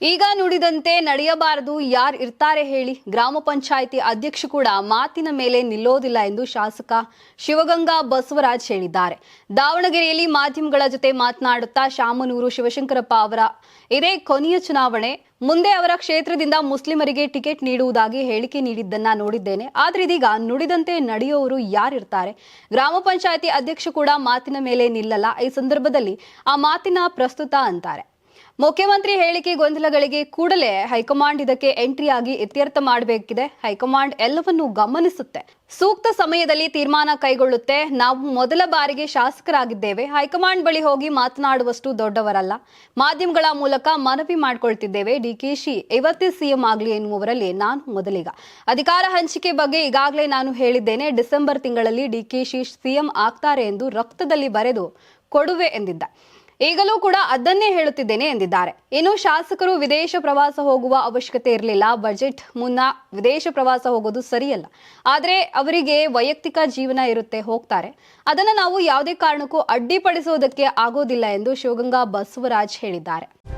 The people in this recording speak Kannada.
ಈಗ ನುಡಿದಂತೆ ನಡೆಯಬಾರದು, ಯಾರು ಇರ್ತಾರೆ ಹೇಳಿ ಗ್ರಾಮ ಪಂಚಾಯಿತಿ ಅಧ್ಯಕ್ಷ ಕೂಡ ಮಾತಿನ ಮೇಲೆ ನಿಲ್ಲೋದಿಲ್ಲ ಎಂದು ಶಾಸಕ ಶಿವಗಂಗಾ ಬಸವರಾಜ್ ಹೇಳಿದ್ದಾರೆ. ದಾವಣಗೆರೆಯಲ್ಲಿ ಮಾಧ್ಯಮಗಳ ಜೊತೆ ಮಾತನಾಡುತ್ತಾ ಶಾಮನೂರು ಶಿವಶಂಕರಪ್ಪ ಅವರ ಇದೇ ಕೊನೆಯ ಚುನಾವಣೆ. ಮುಂದೆ ಅವರ ಕ್ಷೇತ್ರದಿಂದ ಮುಸ್ಲಿಮರಿಗೆ ಟಿಕೆಟ್ ನೀಡುವುದಾಗಿ ಹೇಳಿಕೆ ನೀಡಿದ್ದನ್ನ ನೋಡಿದ್ದೇನೆ. ಆದ್ರೆ ಇದೀಗ ನುಡಿದಂತೆ ನಡೆಯುವವರು ಯಾರಿರ್ತಾರೆ ಗ್ರಾಮ ಪಂಚಾಯಿತಿ ಅಧ್ಯಕ್ಷ ಕೂಡ ಮಾತಿನ ಮೇಲೆ ನಿಲ್ಲಲ್ಲ. ಈ ಸಂದರ್ಭದಲ್ಲಿ ಆ ಮಾತಿನ ಪ್ರಸ್ತುತ ಅಂತಾರೆ. ಮುಖ್ಯಮಂತ್ರಿ ಹೇಳಿಕೆ ಗೊಂದಲಗಳಿಗೆ ಕೂಡಲೇ ಹೈಕಮಾಂಡ್ ಇದಕ್ಕೆ ಎಂಟ್ರಿ ಆಗಿ ಇತ್ಯರ್ಥ ಮಾಡಬೇಕಿದೆ. ಹೈಕಮಾಂಡ್ ಎಲ್ಲವನ್ನೂ ಗಮನಿಸುತ್ತೆ. ಸೂಕ್ತ ಸಮಯದಲ್ಲಿ ತೀರ್ಮಾನ ಕೈಗೊಳ್ಳುತ್ತೆ. ನಾವು ಮೊದಲ ಬಾರಿಗೆ ಶಾಸಕರಾಗಿದ್ದೇವೆ. ಹೈಕಮಾಂಡ್ ಬಳಿ ಹೋಗಿ ಮಾತನಾಡುವಷ್ಟು ದೊಡ್ಡವರಲ್ಲ. ಮಾಧ್ಯಮಗಳ ಮೂಲಕ ಮನವಿ ಮಾಡಿಕೊಳ್ತಿದ್ದೇವೆ. ಡಿಕೆಶಿ ಇವತ್ತೇ ಸಿಎಂ ಆಗಲಿ ಎನ್ನುವರಲ್ಲಿ ನಾನು ಮೊದಲಿಗ. ಅಧಿಕಾರ ಹಂಚಿಕೆ ಬಗ್ಗೆ ಈಗಾಗಲೇ ನಾನು ಹೇಳಿದ್ದೇನೆ. ಡಿಸೆಂಬರ್ ತಿಂಗಳಲ್ಲಿ ಡಿಕೆಶಿ ಸಿಎಂ ಆಗ್ತಾರೆ ಎಂದು ರಕ್ತದಲ್ಲಿ ಬರೆದು ಕೊಡುವೆ ಎಂದಿದ್ದ. ಈಗಲೂ ಕೂಡ ಅದನ್ನೇ ಹೇಳುತ್ತಿದ್ದೇನೆ ಎಂದಿದ್ದಾರೆ. ಇನ್ನು ಶಾಸಕರು ವಿದೇಶ ಪ್ರವಾಸ ಹೋಗುವ ಅವಶ್ಯಕತೆ ಇರಲಿಲ್ಲ. ಬಜೆಟ್ ಮುನ್ನ ವಿದೇಶ ಪ್ರವಾಸ ಹೋಗೋದು ಸರಿಯಲ್ಲ. ಆದರೆ ಅವರಿಗೆ ವೈಯಕ್ತಿಕ ಜೀವನ ಇರುತ್ತೆ, ಹೋಗ್ತಾರೆ. ಅದನ್ನು ನಾವು ಯಾವುದೇ ಕಾರಣಕ್ಕೂ ಅಡ್ಡಿಪಡಿಸೋದಕ್ಕೆ ಆಗೋದಿಲ್ಲ ಎಂದು ಶಿವಗಂಗಾ ಬಸವರಾಜ್ ಹೇಳಿದ್ದಾರೆ.